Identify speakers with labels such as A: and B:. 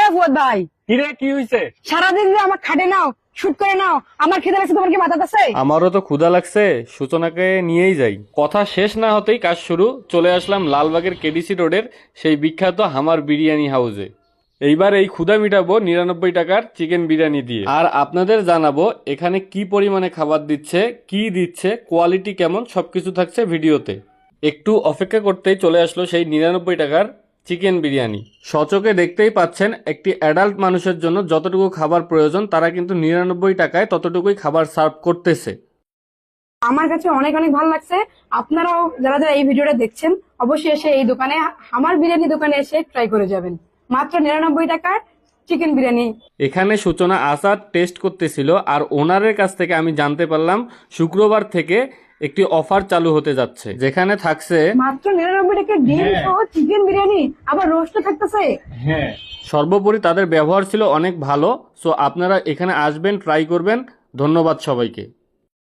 A: এ ফুয়াদ ভাই।
B: কিরে কি হইছে?
A: সারাদিন যে আমার খাটে নাও শুট করে নাও আমার খেতে লাগছে তোমার কি মাথা আছে?
B: আমারও তো ক্ষুধা লাগছে সূচনাকে নিয়েই যাই। কথা শেষ না হতেই কাজ শুরু চলে আসলাম লালবাগের কেডিসি রোডের সেই বিখ্যাত হামার বিরিয়ানি হাউসে। এইবার এই ক্ষুধা মিটাবো নিরানব্বই টাকার চিকেন বিরিয়ানি দিয়ে। আর আপনাদের জানাব এখানে কি পরিমাণে খাবার দিচ্ছে কি দিচ্ছে কোয়ালিটি কেমন সবকিছু থাকছে ভিডিওতে। একটু অপেক্ষা করতেই চলে আসলো সেই নিরানব্বই টাকার চিকেন বিরিয়ানি। সচকে দেখতেই পাচ্ছেন একটি অ্যাডাল্ট মানুষের জন্য যতটুকু খাবার প্রয়োজন তারা কিন্তু নিরানব্বই টাকায় ততটুকুই খাবার সার্ভ করতেছে।
A: আমার কাছে অনেক অনেক ভালো লাগছে। আপনারাও যারা যারা এই ভিডিওটা দেখছেন অবশ্যই এসে এই দোকানে আমার বিরিয়ানি দোকানে এসে ট্রাই করে যাবেন। মাত্র নিরানব্বই টাকার চিকেন বিরিয়ানি।
B: এখানে সূচনা আসার টেস্ট করতেছিল আর ওনারের কাছ থেকে আমি জানতে পারলাম শুক্রবার থেকে একটি অফার চালু হতে যাচ্ছে। যেখানে থাকছে
A: মাত্র নিরানব্বই টাকা ডিম সহ চিকেন বিরিয়ানি আবার রোস্ট থাকতেছে।
B: সর্বোপরি তাদের ব্যবহার ছিল অনেক ভালো সো আপনারা এখানে আসবেন ট্রাই করবেন। ধন্যবাদ সবাইকে।